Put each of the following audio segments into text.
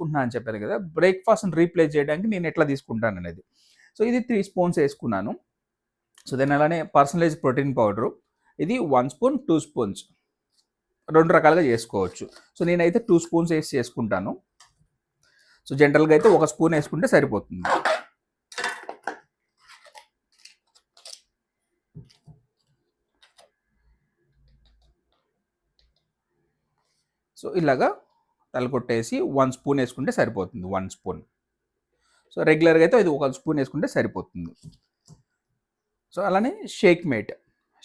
తీసుకుంటున్నాను అని చెప్పాను కదా బ్రేక్ఫాస్ట్ని రీప్లేస్ చేయడానికి నేను ఎట్లా తీసుకుంటాను అనేది. సో ఇది త్రీ స్పూన్స్ వేసుకున్నాను. సో దెన్ అలానే పర్సనలైజ్ ప్రోటీన్ పౌడరు ఇది వన్ స్పూన్ టూ స్పూన్స్ రెండు రకాలుగా చేసుకోవచ్చు. సో నేనైతే టూ స్పూన్స్ వేసి చేసుకుంటాను. సో జనరల్గా అయితే ఒక స్పూన్ వేసుకుంటే సరిపోతుంది. సో ఇలాగా తలకొట్టేసి వన్ స్పూన్ వేసుకుంటే సరిపోతుంది వన్ స్పూన్ సో రెగ్యులర్గా అయితే ఇది ఒక స్పూన్ వేసుకుంటే సరిపోతుంది. సో అలానే షేక్ మేట్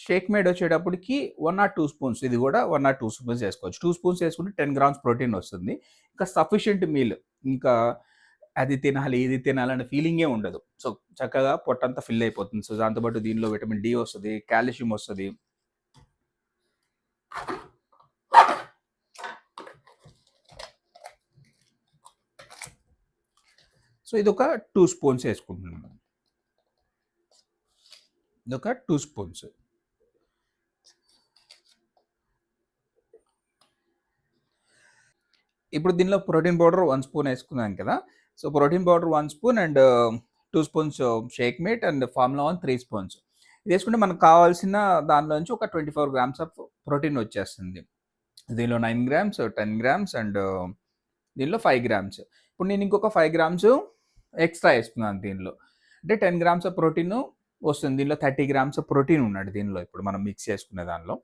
షేక్ మేడ్ వచ్చేటప్పటికి వన్ ఆర్ టూ స్పూన్స్ ఇది కూడా వన్ ఆర్ టూ స్పూన్స్ వేసుకోవచ్చు. టూ స్పూన్స్ వేసుకుంటే టెన్ గ్రామ్స్ ప్రోటీన్ వస్తుంది. ఇంకా సఫిషియంట్ మీల్ ఇంకా అది తినాలి ఇది తినాలి అనే ఫీలింగే ఉండదు. సో చక్కగా పొట్టంతా ఫిల్ అయిపోతుంది. సో దాంతోపాటు దీనిలో విటమిన్ డి వస్తుంది కాల్షియం వస్తుంది. సో ఇది ఒక టూ స్పూన్స్ వేసుకుంటున్నాను ఇది ఒక టూ స్పూన్స్. ఇప్పుడు దీనిలో ప్రోటీన్ పౌడర్ వన్ స్పూన్ వేసుకున్నాను కదా. So protein powder one spoon and two spoons shake meet and formula one three spoons. ఇది వేసుకుంటే మనకు కావాల్సిన దానిలో నుంచి ఒక twenty four grams of protein వచ్చేస్తుంది. దీనిలో nine grams ten grams and దీనిలో ఫైవ్ గ్రామ్స్. ఇప్పుడు నేను ఇంకొక ఫైవ్ గ్రామ్స్ ఎక్స్ట్రా వేసుకున్నాను దీనిలో. అంటే టెన్ గ్రామ్స్ ఆఫ్ ప్రోటీన్ వస్తుంది. దీనిలో థర్టీ గ్రామ్స్ ఆఫ్ ప్రోటీన్ ఉన్నాడు దీనిలో ఇప్పుడు మనం మిక్స్ చేసుకునే దానిలో.